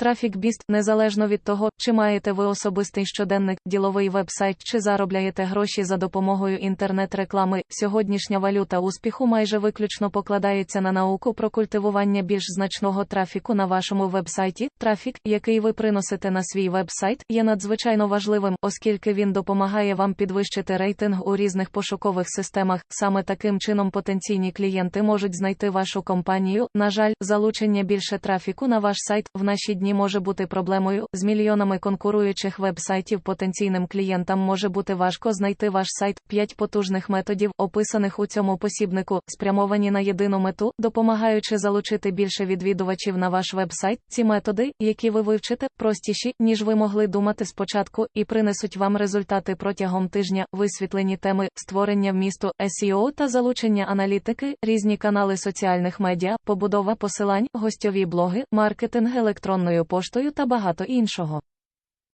Трафік Біст, незалежно від того, чи маєте ви особистий щоденник, діловий вебсайт чи заробляєте гроші за допомогою інтернет-реклами, сьогоднішня валюта успіху майже виключно покладається на науку про культивування більш значного трафіку на вашому вебсайті. Трафік, який ви приносите на свій вебсайт, є надзвичайно важливим, оскільки він допомагає вам підвищити рейтинг у різних пошукових системах. Саме таким чином потенційні клієнти можуть знайти вашу компанію. На жаль, залучення більше трафіку на ваш сайт в наші дні може бути проблемою. З мільйонами конкуруючих веб-сайтів потенційним клієнтам може бути важко знайти ваш сайт. П'ять потужних методів, описаних у цьому посібнику, спрямовані на єдину мету, допомагаючи залучити більше відвідувачів на ваш веб-сайт. Ці методи, які ви вивчите, простіші, ніж ви могли думати спочатку, і принесуть вам результати протягом тижня, висвітлені теми, створення вмісту, SEO та залучення аналітики, різні канали соціальних медіа, побудова посилань, гостьові блоги, маркетинг електронною поштою та багато іншого.